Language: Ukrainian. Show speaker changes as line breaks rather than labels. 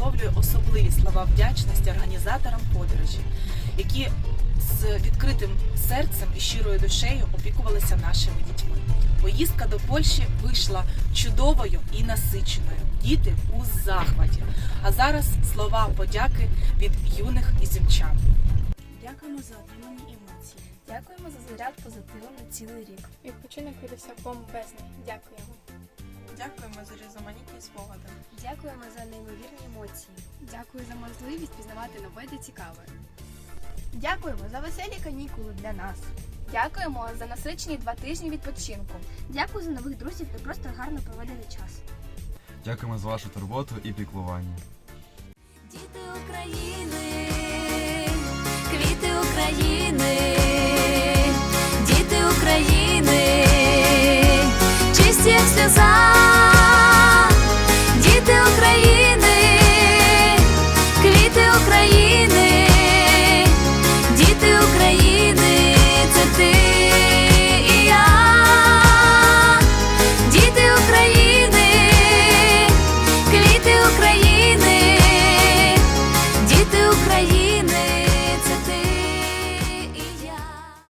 висловлює особливі слова вдячності організаторам подорожі, які з відкритим серцем і щирою душею опікувалися нашими дітьми. Поїздка до Польщі вийшла чудовою і насиченою. Діти у захваті. А зараз слова подяки від юних ізюмчан.
Дякуємо за отримані емоції.
Дякуємо за заряд позитиву на цілий рік.
Відпочинок видався бомбезний. Дякуємо.
Дякуємо за різноманітні спогади.
Дякуємо за неймовірні емоції.
Дякую за можливість пізнавати нове та цікаве.
Дякуємо за веселі канікули для нас.
Дякуємо за насичені два тижні відпочинку.
Дякую за нових друзів і просто гарно проведений час.
Дякуємо за вашу турботу і піклування.
Діти України, України.